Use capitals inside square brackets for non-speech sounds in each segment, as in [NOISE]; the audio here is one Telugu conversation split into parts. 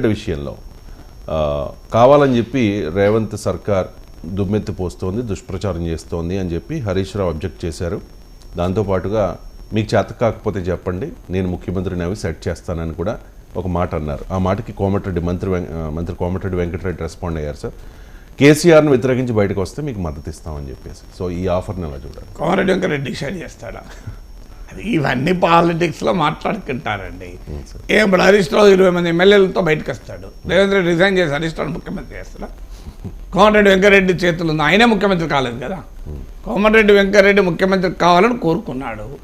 విషయంలో. కావాలని చెప్పి రేవంత్ సర్కార్ దుమ్మెత్తి పోస్తోంది దుష్ప్రచారం చేస్తోంది అని చెప్పి హరీష్ రావు అబ్జెక్ట్ చేశారు. దాంతోపాటుగా మీకు చేత కాకపోతే చెప్పండి నేను ముఖ్యమంత్రిని అవి సెట్ చేస్తానని కూడా ఒక మాట అన్నారు. ఆ మాటకి కోమటిరెడ్డి మంత్రి మంత్రి కోమటిరెడ్డి వెంకటరెడ్డి రెస్పాండ్ అయ్యారు సార్. కేసీఆర్ను వ్యతిరేకించి బయటకు వస్తే మీకు మద్దతు ఇస్తామని చెప్పేసి. సో ఈ ఆఫర్ని ఎలా చూడాలి? కోమరెడ్డి వెంకటరెడ్డి డిసైడ్ చేస్తాడా? ఇవన్నీ పాలిటిక్స్లో మాట్లాడుకుంటారండి ఏం ఇప్పుడు హరీష్ రావు ఇరవై మంది ఎమ్మెల్యేలతో బయటకు వస్తాడు రేవంత్ రెడ్డి రిజైన్ చేసి హరీష్ రావు ముఖ్యమంత్రి చేస్తాడా? కోమరెడ్డి వెంకరెడ్డి చేతులు ఉంది ఆయనే ముఖ్యమంత్రి కాలేదు కదా. కోమరెడ్డి వెంకరెడ్డి ముఖ్యమంత్రి కావాలని కోరుకున్నాడు.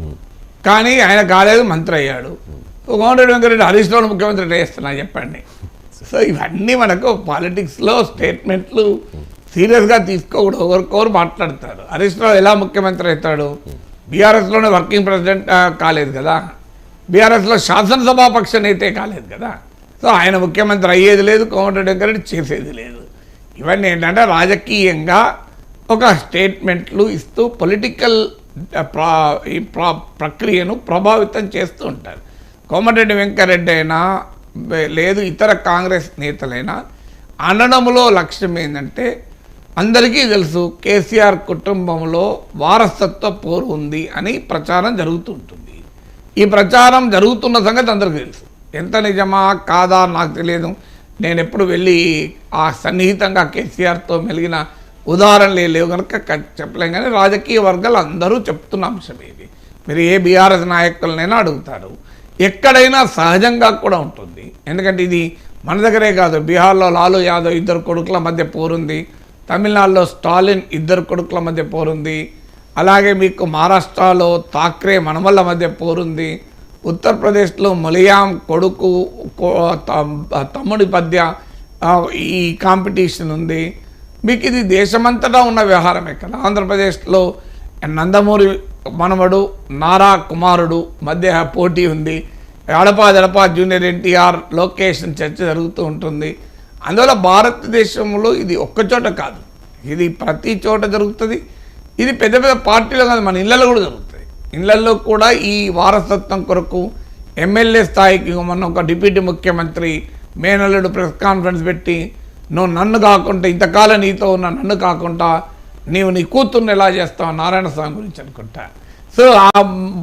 కానీ ఆయన కాలేదు మంత్రి అయ్యాడు. కోమరెడ్డి వెంకరెడ్డి హరీష్ రావు ముఖ్యమంత్రి చేస్తున్నా చెప్పండి. సో ఇవన్నీ మనకు పాలిటిక్స్లో స్టేట్మెంట్లు సీరియస్గా తీసుకోకూడదు. ఒకరికొకరు మాట్లాడతారు? హరీష్ రావు ఎలా ముఖ్యమంత్రి అవుతాడు? బీఆర్ఎస్లోనే వర్కింగ్ ప్రెసిడెంట్ కాలేదు కదా. బీఆర్ఎస్లో శాసనసభాపక్ష నేతే కాలేదు కదా. సో ఆయన ముఖ్యమంత్రి అయ్యేది లేదు కోమటిరెడ్డి వెంకరెడ్డి చేసేది లేదు. ఇవన్నీ ఏంటంటే రాజకీయంగా ఒక స్టేట్మెంట్లు ఇస్తూ పొలిటికల్ ప్రా ఈ ప్రా ప్రక్రియను ప్రభావితం చేస్తూ ఉంటారు. కోమటిరెడ్డి వెంకరెడ్డి అయినా లేదు ఇతర కాంగ్రెస్ నేతలైనా అనడంలో లక్ష్యం ఏంటంటే అందరికీ తెలుసు కేసీఆర్ కుటుంబంలో వారసత్వ పోరు ఉంది అని ప్రచారం జరుగుతుంటుంది ఈ ప్రచారం జరుగుతున్న సంగతి అందరికీ తెలుసు. ఎంత నిజమా కాదా నాకు తెలియదు. నేను ఎప్పుడు వెళ్ళి ఆ సన్నిహితంగా కేసీఆర్తో మెలిగిన ఉదాహరణలు లేవు కనుక చెప్పలేం కానీ రాజకీయ వర్గాలు అందరూ చెప్తున్న అంశం ఇది. మీరు ఏ బీఆర్ఎస్ నాయకులనైనా అడుగుతారు. ఎక్కడైనా సహజంగా కూడా ఉంటుంది. ఎందుకంటే ఇది మన దగ్గరే కాదు. బీహార్లో లాలూ యాదవ్ ఇద్దరు కొడుకుల మధ్య పోరుంది. తమిళనాడులో స్టాలిన్ ఇద్దరు కొడుకుల మధ్య పోరుంది. అలాగే మీకు మహారాష్ట్రలో థాక్రే మనమల్ల మధ్య పోరుంది. ఉత్తరప్రదేశ్లో ములియాం కొడుకు కో- తమ్ముడి మధ్య ఈ కాంపిటీషన్ ఉంది. మీకు ఇది దేశమంతటా ఉన్న వ్యవహారమే కదా. ఆంధ్రప్రదేశ్లో నందమూరి మనవడు నారా కుమారుడు మధ్య పోటీ ఉంది. ఎడపా జడపా జూనియర్ ఎన్టీఆర్ లొకేషన్ చర్చ జరుగుతూ ఉంటుంది. అందువల్ల భారతదేశంలో ఇది ఒక్కచోట కాదు. ఇది ప్రతి చోట జరుగుతుంది. ఇది పెద్ద పెద్ద పార్టీలో కాదు మన ఇళ్ళల్లో కూడా జరుగుతుంది. ఇళ్ళల్లో కూడా ఈ వారసత్వం కొరకు ఎమ్మెల్యే స్థాయికి మొన్న ఒక డిప్యూటీ ముఖ్యమంత్రి మేనల్లుడు ప్రెస్ కాన్ఫరెన్స్ పెట్టి నువ్వు నన్ను కాకుండా ఇంతకాలం నీతో ఉన్న నన్ను కాకుండా నీవు నీ కూతుర్ని ఎలా చేస్తావు? నారాయణ స్వామి గురించి అనుకుంటా. సో ఆ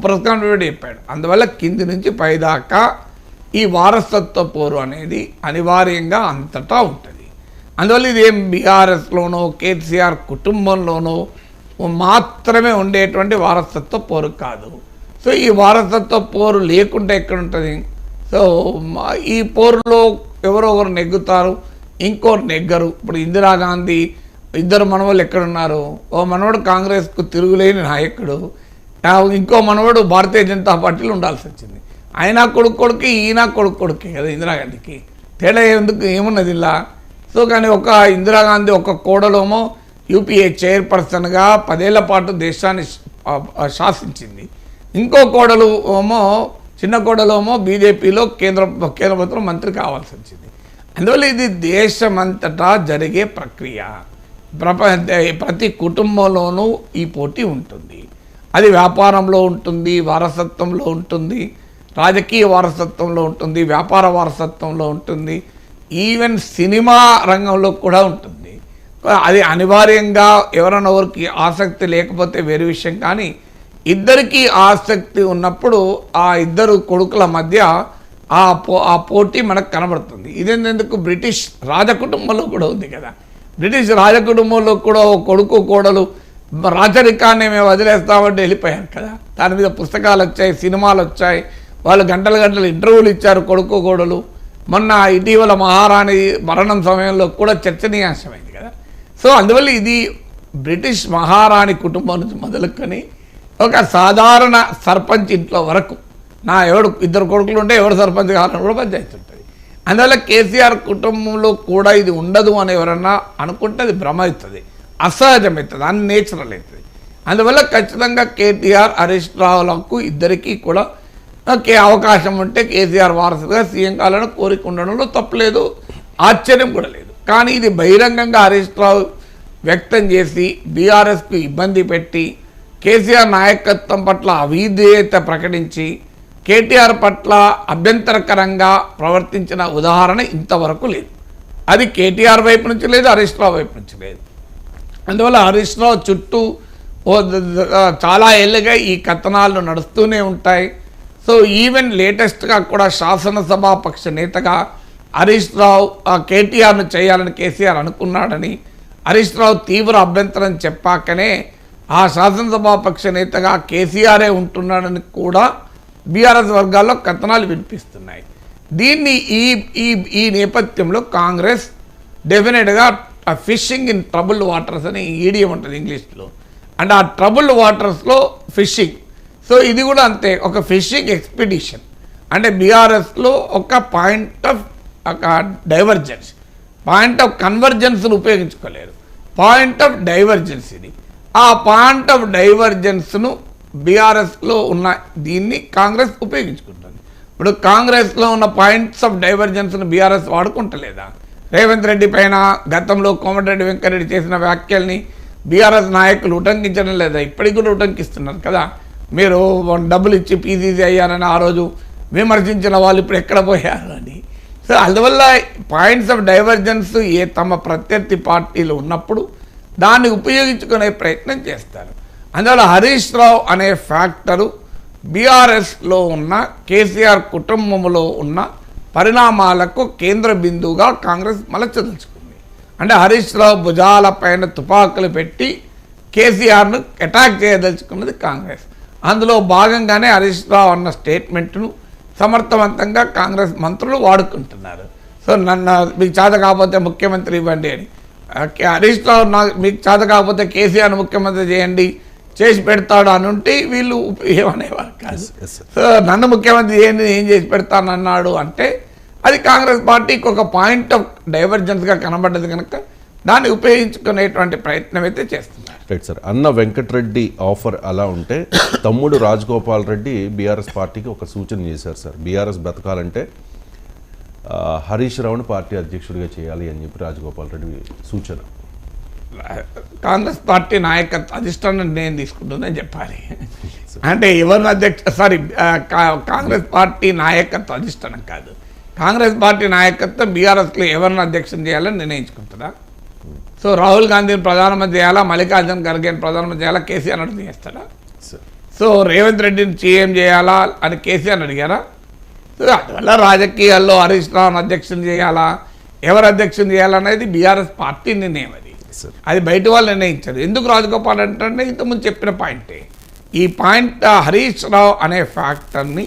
ప్రెస్ కాన్ఫరెన్స్ చెప్పాడు. అందువల్ల కింది నుంచి పైదాకా ఈ వారసత్వ పోరు అనేది అనివార్యంగా అంతటా ఉంటుంది. అందువల్ల ఇదేం బీఆర్ఎస్లోనో కేసీఆర్ కుటుంబంలోనో మాత్రమే ఉండేటువంటి వారసత్వ పోరు కాదు. సో ఈ వారసత్వ పోరు లేకుండా ఎక్కడ ఉంటుంది? సో ఈ పోరులో ఎవరో ఒకరు నెగ్గుతారు ఇంకోరు నెగ్గరు. ఇప్పుడు ఇందిరాగాంధీ ఇద్దరు మనవాళ్ళు ఎక్కడున్నారు? ఓ మనవడు కాంగ్రెస్కు తిరుగులేని నాయకుడు. ఇంకో మనవడు భారతీయ జనతా పార్టీలో ఉండాల్సి వచ్చింది. ఆయన కొడుకు కొడుకు ఈయన కొడుకు కొడుకే కదా ఇందిరాగాంధీకి. తేడా ఎందుకు ఏమున్నది ఇలా సో కానీ ఒక ఇందిరాగాంధీ ఒక కోడలోమో యూపీఏ చైర్పర్సన్గా పదేళ్ళ పాటు దేశాన్ని శాసించింది. ఇంకో కోడలు ఏమో చిన్న కోడలేమో బీజేపీలో కేంద్ర కేంద్ర ప్రభుత్వం మంత్రి కావాల్సి వచ్చింది. అందువల్ల ఇది దేశమంతటా జరిగే ప్రక్రియ. ప్రపంచ ప్రతి కుటుంబంలోనూ ఈ పోటీ ఉంటుంది. అది వ్యాపారంలో ఉంటుంది వారసత్వంలో ఉంటుంది. రాజకీయ వారసత్వంలో ఉంటుంది వ్యాపార వారసత్వంలో ఉంటుంది ఈవెన్ సినిమా రంగంలో కూడా ఉంటుంది. అది అనివార్యంగా ఎవరైనా ఎవరికి ఆసక్తి లేకపోతే వేరే విషయం కానీ ఇద్దరికీ ఆసక్తి ఉన్నప్పుడు ఆ ఇద్దరు కొడుకుల మధ్య ఆ పో ఆ పోటీ మనకు కనబడుతుంది. ఇదేందుకు బ్రిటిష్ రాజకుటుంబంలో కూడా ఉంది కదా. బ్రిటిష్ రాజకుటుంబంలో కూడా ఓ కొడుకు కోడలు రాజరికాన్ని మేము వదిలేస్తామంటే వెళ్ళిపోయారు కదా. దాని మీద పుస్తకాలు వచ్చాయి సినిమాలు వచ్చాయి వాళ్ళు గంటలు గంటలు ఇంటర్వ్యూలు ఇచ్చారు కొడుకు కోడలు. మొన్న ఇటీవల మహారాణి మరణం సమయంలో కూడా చర్చనీయాంశమైంది కదా. సో అందువల్ల ఇది బ్రిటిష్ మహారాణి కుటుంబం నుంచి మొదలుకొని ఒక సాధారణ సర్పంచ్ ఇంట్లో వరకు నా ఎవడు ఇద్దరు కొడుకులు ఉంటే ఎవడు సర్పంచ్ కావాలని కూడా పంచాయతీ ఉంటుంది. అందువల్ల కేసీఆర్ కుటుంబంలో కూడా ఇది ఉండదు అని ఎవరన్నా అనుకుంటే అది భ్రమ అవుతుంది అసహజమవుతుంది అన్ నేచురల్ అవుతుంది. అందువల్ల ఖచ్చితంగా కేటీఆర్ హరీష్ రావులకు ఇద్దరికీ కూడా అవకాశం ఉంటే కేసీఆర్ వారసుగా సీఎం కావాలని కోరిక ఉండడంలో తప్పలేదు ఆశ్చర్యం కూడా లేదు. కానీ ఇది బహిరంగంగా హరీష్ రావు వ్యక్తం చేసి బీఆర్ఎస్కు ఇబ్బంది పెట్టి కేసీఆర్ నాయకత్వం పట్ల అవిధేయత ప్రకటించి కేటీఆర్ పట్ల అభ్యంతరకరంగా ప్రవర్తించిన ఉదాహరణ ఇంతవరకు లేదు. అది కేటీఆర్ వైపు నుంచి లేదు హరీష్ రావు వైపు నుంచి లేదు. అందువల్ల హరీష్ రావు చుట్టూ చాలా ఏళ్ళుగా ఈ కథనాలు నడుస్తూనే ఉంటాయి. సో ఈవెన్ లేటెస్ట్గా కూడా శాసనసభాపక్ష నేతగా హరీష్ రావు ఆ కేటీఆర్ను చేయాలని కేసీఆర్ అనుకున్నాడని హరీష్ రావు తీవ్ర అభ్యంతరం చెప్పాకనే ఆ శాసనసభాపక్ష నేతగా కేసీఆరే ఉంటున్నాడని కూడా బీఆర్ఎస్ వర్గాల్లో కథనాలు వినిపిస్తున్నాయి. దీన్ని ఈ ఈ ఈ నేపథ్యంలో కాంగ్రెస్ డెఫినెట్గా ఫిషింగ్ ఇన్ ట్రబుల్ వాటర్స్ అని ఈడియం ఉంటుంది ఇంగ్లీష్లో. అండ్ ఆ ట్రబుల్ వాటర్స్లో ఫిషింగ్ సో ఇది కూడా అంతే ఒక ఫిషింగ్ ఎక్స్పెడిషన్. అంటే బీఆర్ఎస్లో ఒక పాయింట్ ఆఫ్ ఒక డైవర్జెన్స్. పాయింట్ ఆఫ్ కన్వర్జెన్స్ను ఉపయోగించుకోలేరు. పాయింట్ ఆఫ్ డైవర్జెన్స్ ఇది. ఆ పాయింట్ ఆఫ్ డైవర్జెన్స్ను బీఆర్ఎస్లో ఉన్న దీన్ని కాంగ్రెస్ ఉపయోగించుకుంటుంది. ఇప్పుడు కాంగ్రెస్లో ఉన్న పాయింట్స్ ఆఫ్ డైవర్జెన్స్ను బీఆర్ఎస్ వాడుకుంటలేదా? రేవంత్ రెడ్డి పైన గతంలో కోమటిరెడ్డి వెంకరెడ్డి చేసిన వ్యాఖ్యల్ని బీఆర్ఎస్ నాయకులు ఉటంకించడం లేదా ఇప్పటికి కూడా ఉటంకిస్తున్నారు కదా? మీరు డబ్బులు ఇచ్చి పీసీసీ అయ్యారని ఆ రోజు విమర్శించిన వాళ్ళు ఇప్పుడు ఎక్కడ పోయారు అని. సో అందువల్ల పాయింట్స్ ఆఫ్ డైవర్జెన్స్ ఏ తమ ప్రత్యర్థి పార్టీలు ఉన్నప్పుడు దాన్ని ఉపయోగించుకునే ప్రయత్నం చేస్తారు. అందువల్ల హరీష్ రావు అనే ఫ్యాక్టరు బీఆర్ఎస్లో ఉన్న కేసీఆర్ కుటుంబంలో ఉన్న పరిణామాలకు కేంద్ర బిందువుగా కాంగ్రెస్ మలచదలుచుకుంది. అంటే హరీష్ రావు భుజాల పైన తుపాకులు పెట్టి కేసీఆర్ను అటాక్ చేయదలుచుకున్నది కాంగ్రెస్. అందులో భాగంగానే హరీష్ రావు అన్న స్టేట్మెంట్ను సమర్థవంతంగా కాంగ్రెస్ మంత్రులు వాడుకుంటున్నారు. సో నన్ను మీకు చేత కాకపోతే ముఖ్యమంత్రి ఇవ్వండి అని. హరీష్ రావు నాకు మీకు చేత కాకపోతే కేసీఆర్ ముఖ్యమంత్రి చేయండి చేసి పెడతాడు అని ఉంటే వీళ్ళు ఉప- ఏమనేవారు కాదు. సో నన్ను ముఖ్యమంత్రి ఏంది ఏం చేసి పెడతానన్నాడు అంటే అది కాంగ్రెస్ పార్టీకి ఒక పాయింట్ ఆఫ్ డైవర్జెన్స్గా కనబడ్డది కనుక దాన్ని ఉపయోగించుకునేటువంటి ప్రయత్నం అయితే చేస్తున్నారు. రైట్ సార్ అన్న వెంకటరెడ్డి ఆఫర్ అలా ఉంటే తమ్ముడు రాజగోపాల్ రెడ్డి బీఆర్ఎస్ పార్టీకి ఒక సూచన చేశారు సార్ బీఆర్ఎస్ బతకాలంటే హరీష్ రావును పార్టీ అధ్యక్షుడిగా చేయాలి అని చెప్పి రాజగోపాల్ రెడ్డి సూచన. కాంగ్రెస్ పార్టీ నాయకత్వ అధిష్టానం నిర్ణయం తీసుకుంటుందని చెప్పాలి. [LAUGHS] అంటే ఎవరిని అధ్యక్ష సారీ కాంగ్రెస్ పార్టీ నాయకత్వ అధిష్టానం కాదు. కాంగ్రెస్ పార్టీ నాయకత్వం బీఆర్ఎస్లో ఎవరిని అధ్యక్షం చేయాలని నిర్ణయించుకుంటుందా సో రాహుల్ గాంధీని ప్రధానమంత్రి చేయాలా? మల్లికార్జున ఖర్గేని ప్రధానమంత్రి చేయాలా? కేసీఆర్ అడిగి చేస్తాడా సో రేవంత్ రెడ్డిని సీఎం చేయాలా అని కేసీఆర్ అడిగారా? సో అందువల్ల రాజకీయాల్లో హరీష్ రావును అధ్యక్షం చేయాలా? ఎవరు అధ్యక్షం చేయాలనేది బీఆర్ఎస్ పార్టీ నిర్ణయం అది. అది బయట వాళ్ళు నిర్ణయించారు. ఎందుకు రాజగోపాల్ అంటే ఇంతకుముందు చెప్పిన పాయింటే ఈ పాయింట్ హరీష్ రావు అనే ఫ్యాక్టర్ని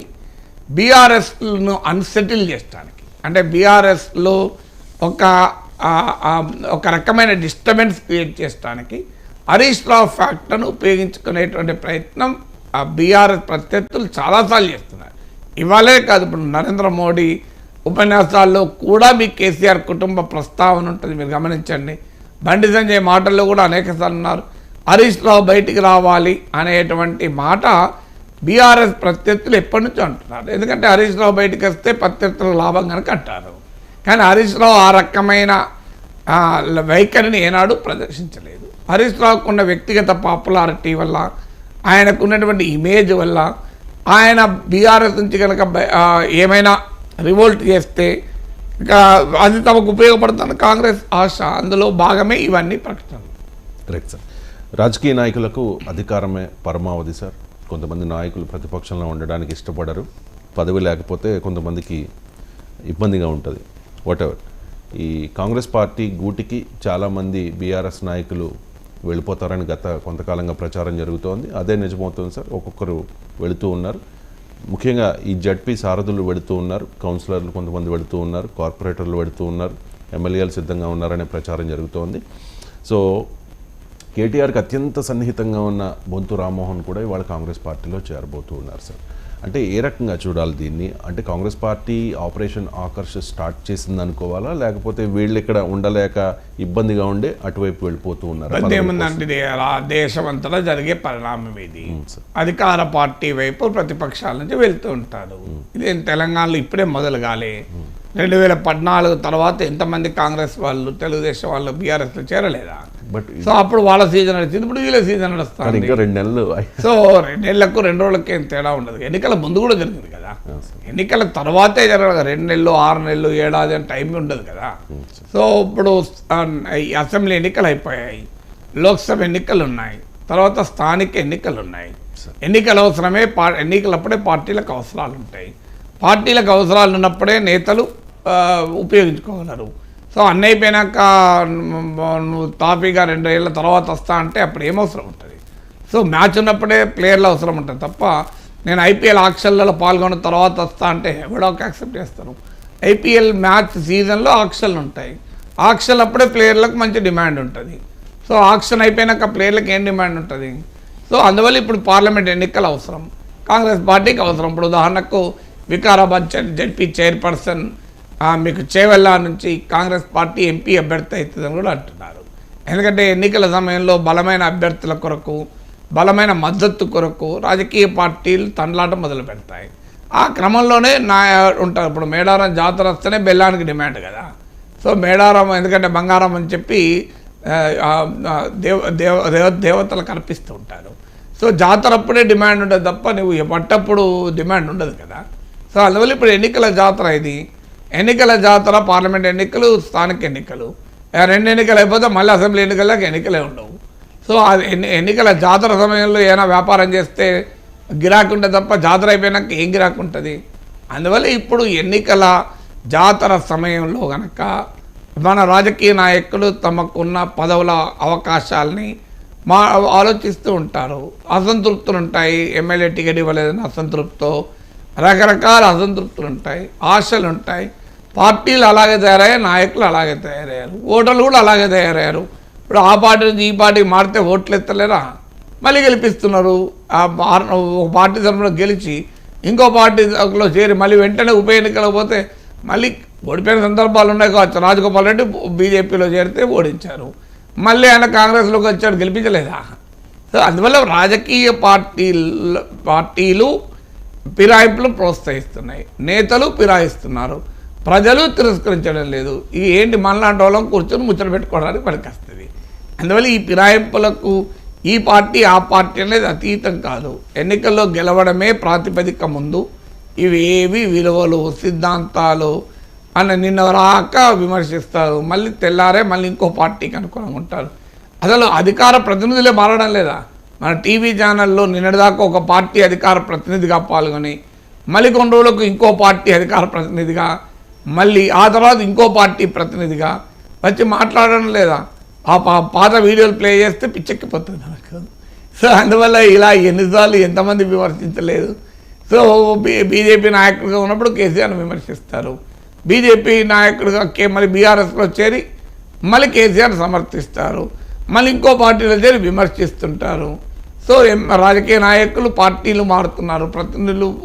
బీఆర్ఎస్ను అన్సెటిల్ చేయడానికి అంటే బీఆర్ఎస్లో ఒక ఒక రకమైన డిస్టర్బెన్స్ క్రియేట్ చేయడానికి హరీష్ రావు ఫ్యాక్టర్ను ఉపయోగించుకునేటువంటి ప్రయత్నం ఆ బీఆర్ఎస్ ప్రత్యర్థులు చాలాసార్లు చేస్తున్నారు. ఇవాళే కాదు ఇప్పుడు నరేంద్ర మోడీ ఉపన్యాసాల్లో కూడా మీ కేసీఆర్ కుటుంబ ప్రస్తావన ఉంటుంది మీరు గమనించండి. బండి సంజయ్ మాటల్లో కూడా అనేకసార్లు ఉన్నారు. హరీష్ రావు బయటికి రావాలి అనేటువంటి మాట బీఆర్ఎస్ ప్రత్యర్థులు ఎప్పటి నుంచో అంటున్నారు. ఎందుకంటే హరీష్ రావు బయటికి వస్తే ప్రత్యర్థుల లాభం కనుక అంటారు. కానీ హరీష్ రావు ఆ రకమైన వైఖరిని ఏనాడు ప్రదర్శించలేదు. హరీష్ రావుకు ఉన్న వ్యక్తిగత పాపులారిటీ వల్ల ఆయనకు ఉన్నటువంటి ఇమేజ్ వల్ల ఆయన బీఆర్ఎస్ నుంచి కనుక ఏమైనా రివోల్ట్ చేస్తే అది తమకు ఉపయోగపడుతున్న కాంగ్రెస్ ఆశ అందులో భాగమే ఇవన్నీ ప్రకటనలు. Correct sir. రాజకీయ నాయకులకు అధికారమే పరమావధి సార్. కొంతమంది నాయకులు ప్రతిపక్షంలో ఉండడానికి ఇష్టపడరు. పదవి లేకపోతే కొంతమందికి ఇబ్బందిగా ఉంటుంది. వాటెవర్ ఈ కాంగ్రెస్ పార్టీ గూటికి చాలామంది బీఆర్ఎస్ నాయకులు వెళ్ళిపోతారని గత కొంతకాలంగా ప్రచారం జరుగుతోంది. అదే నిజమవుతుంది సార్. ఒక్కొక్కరు వెళుతూ ఉన్నారు. ముఖ్యంగా ఈ జడ్పీ సారథులు వెళుతూ ఉన్నారు. కౌన్సిలర్లు కొంతమంది వెళుతూ ఉన్నారు. కార్పొరేటర్లు వెళుతూ ఉన్నారు. ఎమ్మెల్యేలు సిద్ధంగా ఉన్నారనే ప్రచారం జరుగుతోంది. సో కేటీఆర్కి అత్యంత సన్నిహితంగా ఉన్న బొంతు రామ్మోహన్ కూడా ఇవాళ కాంగ్రెస్ పార్టీలో చేరబోతూ ఉన్నారు సార్. అంటే ఏ రకంగా చూడాలి దీన్ని? అంటే Congress party operation Akarsh start చేసింది అనుకోవాలా లేకపోతే వీళ్ళు ఇక్కడ ఉండలేక ఇబ్బందిగా ఉండే అటువైపు వెళ్ళిపోతూ ఉన్నారు? అలా దేశమంతటా జరిగే పరిణామం ఇది. సార్. అధికార పార్టీ వైపు ప్రతిపక్షాల నుంచి వెళ్తూ ఉంటారు. ఇది తెలంగాణలో ఇప్పుడే మొదలు కాలే. రెండు వేల పద్నాలుగు తర్వాత ఎంతమంది కాంగ్రెస్ వాళ్ళు తెలుగుదేశం వాళ్ళు బీఆర్ఎస్లో చేరలేదా? బట్ సో అప్పుడు వాళ్ళ సీజన్ నడిచింది ఇప్పుడు వీళ్ళ సీజన్ కానీ నడుస్తుంది ఇంకా రెండు నెలలు. సో రెండేళ్ళకు రెండు రోజులకి ఏం తేడా ఉండదు. ఎన్నికల ముందు కూడా జరిగింది కదా. ఎన్నికల తర్వాతే జరగదు. రెండు నెలలు ఆరు నెలలు ఏడాది అని టైం ఉండదు కదా. సో ఇప్పుడు అసెంబ్లీ ఎన్నికలు అయిపోయాయి. లోక్సభ ఎన్నికలు ఉన్నాయి. తర్వాత స్థానిక ఎన్నికలు ఉన్నాయి. ఎన్నికలు అవసరమే పా ఎన్నికలప్పుడే పార్టీలకు అవసరాలు ఉంటాయి. పార్టీలకు అవసరాలు ఉన్నప్పుడే నేతలు ఉపయోగించుకోగలరు. సో అన్నీ అయిపోయినాక నువ్వు తాపీగా రెండు ఏళ్ళ తర్వాత వస్తా అంటే అప్పుడు ఏమవసరం ఉంటుంది? సో మ్యాచ్ ఉన్నప్పుడే ప్లేయర్లు అవసరం ఉంటుంది తప్ప నేను ఐపీఎల్ ఆక్షన్లలో పాల్గొన్న తర్వాత వస్తా అంటే ఎవడో యాక్సెప్ట్ చేస్తారు. ఐపీఎల్ మ్యాచ్ సీజన్లో ఆక్షన్లు ఉంటాయి. ఆక్షన్ అప్పుడే ప్లేయర్లకు మంచి డిమాండ్ ఉంటుంది. సో ఆక్షన్ అయిపోయినాక ప్లేయర్లకు ఏం డిమాండ్ ఉంటుంది? సో అందువల్ల ఇప్పుడు పార్లమెంట్ ఎన్నికలు అవసరం. కాంగ్రెస్ పార్టీకి అవసరం. ఇప్పుడు ఉదాహరణకు వికారాబాద్ జడ్పీ చైర్పర్సన్ మీకు చేవెళ్ళ నుంచి కాంగ్రెస్ పార్టీ ఎంపీ అభ్యర్థి అవుతుందని కూడా అంటున్నారు. ఎందుకంటే ఎన్నికల సమయంలో బలమైన అభ్యర్థుల కొరకు బలమైన మద్దతు కొరకు రాజకీయ పార్టీలు తండ్లాట మొదలు పెడతాయి. ఆ క్రమంలోనే నా ఉంటారు. ఇప్పుడు మేడారం జాతర వస్తేనే బెల్లానికి డిమాండ్ కదా. సో మేడారం ఎందుకంటే బంగారం అని చెప్పి దేవ దేవ దేవ దేవతలకు ఉంటారు. సో జాతర అప్పుడే డిమాండ్ ఉండదు తప్ప నువ్వు పట్టప్పుడు డిమాండ్ ఉండదు కదా. సో అందువల్ల ఇప్పుడు ఎన్నికల జాతర ఇది. ఎన్నికల జాతర పార్లమెంట్ ఎన్నికలు స్థానిక ఎన్నికలు. రెండు ఎన్నికలు అయిపోతే మళ్ళీ అసెంబ్లీ ఎన్నికలకు ఎన్నికలే ఉండవు. సో అది ఎన్ని ఎన్నికల జాతర సమయంలో ఏమైనా వ్యాపారం చేస్తే గిరాకీ ఉంటుంది తప్ప జాతర అయిపోయినాక ఏం గిరాకీ ఉంటుంది? అందువల్ల ఇప్పుడు ఎన్నికల జాతర సమయంలో కనుక మన రాజకీయ నాయకులు తమకున్న పదవుల అవకాశాలని మా ఆలోచిస్తూ ఉంటారు. అసంతృప్తులు ఉంటాయి. ఎమ్మెల్యే టికెట్ ఇవ్వలేదని అసంతృప్తితో రకరకాల అసంతృప్తులు ఉంటాయి. ఆశలు ఉంటాయి. పార్టీలు అలాగే తయారయ్యాయి నాయకులు అలాగే తయారయ్యారు ఓటర్లు కూడా అలాగే తయారయ్యారు. ఇప్పుడు ఆ పార్టీ నుంచి ఈ పార్టీకి మారితే ఓట్లు ఎత్తలేరా? మళ్ళీ గెలిపిస్తున్నారు. ఆ ఒక పార్టీ తరఫున గెలిచి ఇంకో పార్టీలో చేరి మళ్ళీ వెంటనే ఉప ఎన్నికలకు పోతే మళ్ళీ ఓడిపోయిన సందర్భాలు ఉన్నాయి కావచ్చు. రాజగోపాల్ రెడ్డి బీజేపీలో చేరితే ఓడించారు. మళ్ళీ ఆయన కాంగ్రెస్లోకి వచ్చాడు గెలిపించలేదా? సో అందువల్ల రాజకీయ పార్టీలు పార్టీలు ఫిరాయింపులు ప్రోత్సహిస్తున్నాయి. నేతలు ఫిరాయిస్తున్నారు ప్రజలు తిరస్కరించడం లేదు. ఈ ఏంటి మనలాంటి వాళ్ళం కూర్చొని ముచ్చట పెట్టుకోవడానికి పనికొస్తుంది. అందువల్ల ఈ ఫిరాయింపులకు ఈ పార్టీ ఆ పార్టీ అనేది అతీతం కాదు. ఎన్నికల్లో గెలవడమే ప్రాతిపదిక ముందు ఇవేవి విలువలు సిద్ధాంతాలు అని నిన్న రాక విమర్శిస్తారు. మళ్ళీ తెల్లారే మళ్ళీ ఇంకో పార్టీకి అనుకూలంగా ఉంటారు. అసలు అధికార ప్రతినిధులే మారడం లేదా? మన టీవీ ఛానల్లో నిన్నటిదాకా ఒక పార్టీ అధికార ప్రతినిధిగా పాల్గొని మళ్ళీ కొన్ని రోజులకు ఇంకో పార్టీ అధికార ప్రతినిధిగా మళ్ళీ ఆ తర్వాత ఇంకో పార్టీ ప్రతినిధిగా వచ్చి మాట్లాడడం లేదా? ఆ పా- పాత వీడియోలు ప్లే చేస్తే పిచ్చెక్కిపోతుంది నాకు. సో అందువల్ల ఇలా ఎన్నిసార్లు ఎంతమంది విమర్శించలేదు. సో బీజేపీ నాయకుడిగా ఉన్నప్పుడు కేసీఆర్ విమర్శిస్తారు. బీజేపీ నాయకుడిగా కే మళ్ళీ బీఆర్ఎస్లో చేరి మళ్ళీ కేసీఆర్ సమర్థిస్తారు. మళ్ళీ ఇంకో పార్టీలో చేరి విమర్శిస్తుంటారు. సో రాజకీయ నాయకులు పార్టీలు మారుతున్నారు ప్రతినిధులు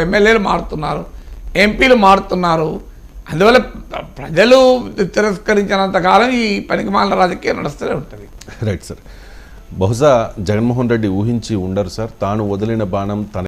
ఎమ్మెల్యేలు మారుతున్నారు. ఎంపీలు మారుతున్నారు. అందువల్ల ప్రజలు తిరస్కరించినంత కాలం ఈ పనికిమాల రాజకీయం నడుస్తూనే ఉంటుంది. రైట్ సార్ బహుశా జగన్మోహన్ రెడ్డి ఊహించి ఉండరు సార్ తాను వదిలిన బాణం తన